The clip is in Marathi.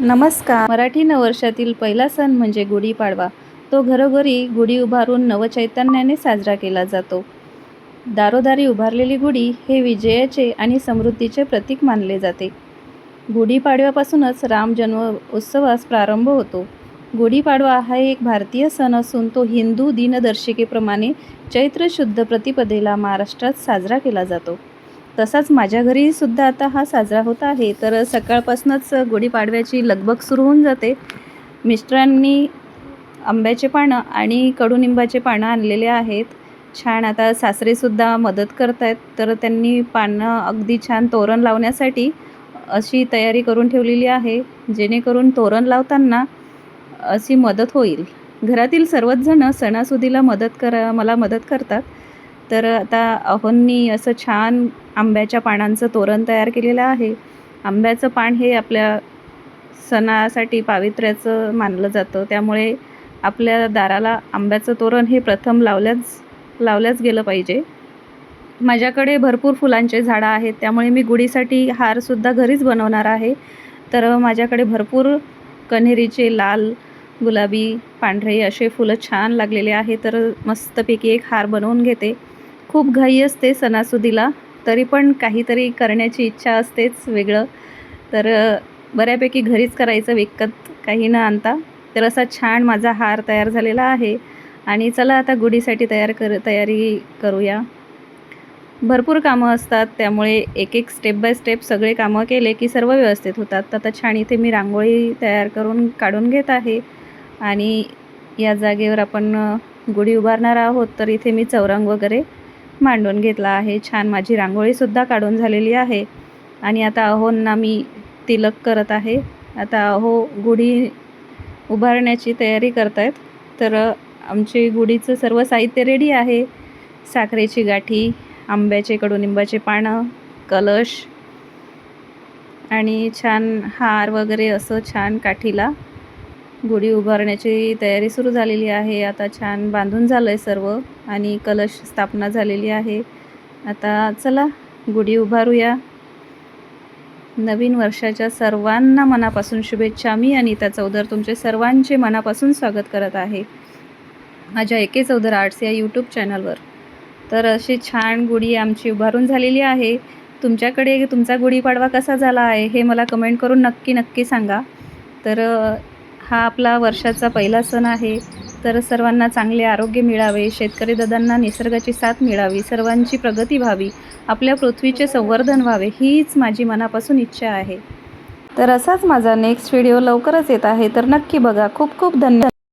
नमस्कार. मराठी नववर्षातील पहिला सण म्हणजे गुढीपाडवा तो घरोघरी गुढी उभारून नवचैतन्याने साजरा केला जातो. दारोदारी उभारलेली गुढी हे विजयाचे आणि समृद्धीचे प्रतीक मानले जाते. गुढीपाडव्यापासूनच राम जन्म उत्सवास प्रारंभ होतो. गुढीपाडवा हा एक भारतीय सण असून तो हिंदू दिनदर्शिकेप्रमाणे चैत्र शुद्ध प्रतिपदेला महाराष्ट्रात साजरा केला जातो. तसाच माझ्या घरी सुद्धा आता हा साजरा होत आहे. तर सकाळपासूनच गुढीपाडव्याची लगबग सुरू होऊन जाते. मिस्टरांनी आंब्याचे पानं आणि कडुनिंबाचे पानं आणलेले आहेत. छान आता सासरेसुद्धा मदत करत आहेत तर त्यांनी पानं अगदी छान तोरण लावण्यासाठी अशी तयारी करून ठेवलेली आहे. जेणेकरून तोरण लावताना अशी मदत होईल. घरातील सर्वच जणं सणासुदीला मदत करा मला मदत करतात. तर आता अहोंनी असं छान आंब्याच्या पानांचं तोरण तयार केलेलं आहे. आंब्याचं पान हे आपल्या सणासाठी पावित्र्याचं मानलं जातं. त्यामुळे आपल्या दाराला आंब्याचं तोरण हे प्रथम लावल्याच लावल्याच गेलं पाहिजे. माझ्याकडे भरपूर फुलांचे झाडं आहेत. त्यामुळे मी गुढीसाठी हारसुद्धा घरीच बनवणार आहे. तर माझ्याकडे भरपूर कन्हेरीचे लाल गुलाबी पांढरे असे फुलं छान लागलेले आहे तर मस्तपैकी एक हार बनवून घेते. खूप घाई असते सणासुदीला तरी पण काहीतरी करण्याची इच्छा असतेच वेगळं. तर बऱ्यापैकी घरीच करायचं विकत काही न आणता. तर असा छान माझा हार तयार झालेला आहे. आणि चला आता गुढीसाठी तयार कर तयारी करूया. भरपूर कामं असतात त्यामुळे एक एक स्टेप बाय स्टेप सगळे कामं केले की सर्व व्यवस्थित होतात. आता छान इथे मी रांगोळी तयार करून काढून घेत आहे. आणि या जागेवर आपण गुढी उभारणार आहोत. तर इथे मी चौरंग वगैरे मांडून घेतला आहे. छान माझी रांगोळीसुद्धा काढून झालेली आहे. आणि आता अहोंना मी तिलक करत आहे. आता अहो गुढी उभारण्याची तयारी करत आहेत तर आमची गुढीचं सर्व साहित्य रेडी आहे. साखरेची गाठी आंब्याचे कडुनिंबाचे पानं कलश आणि छान हार वगैरे असं छान काठीला गुढी उभारण्याची तयारी सुरू झालेली आहे. आता छान बांधून झालं आहे सर्व आणि कलश स्थापना झालेली आहे. आता चला गुढी उभारूया. नवीन वर्षाच्या सर्वांना मनापासून शुभेच्छा. मी अनिता चौधर तुमचे सर्वांचे मनापासून स्वागत करत आहे. माझ्या एके चौधर आर्ट्स या यूट्यूब चॅनलवर. तर अशी छान गुढी आमची उभारून झालेली आहे. तुमच्याकडे तुमचा गुढीपाडवा कसा झाला आहे हे मला कमेंट करून नक्की नक्की सांगा. तर हा आपला वर्षाचा पहिला सण आहे. तर सर्वांना चांगले आरोग्य मिळावे. शेतकरी दादांना निसर्गाची साथ मिळावी. सर्वांची प्रगती व्हावी. आपल्या पृथ्वीचे संवर्धन व्हावे. हीच माझी मनापासून इच्छा आहे. तर असाच माझा नेक्स्ट व्हिडिओ लवकरच येत आहे. तर नक्की बघा. खूप खूप धन्यवाद.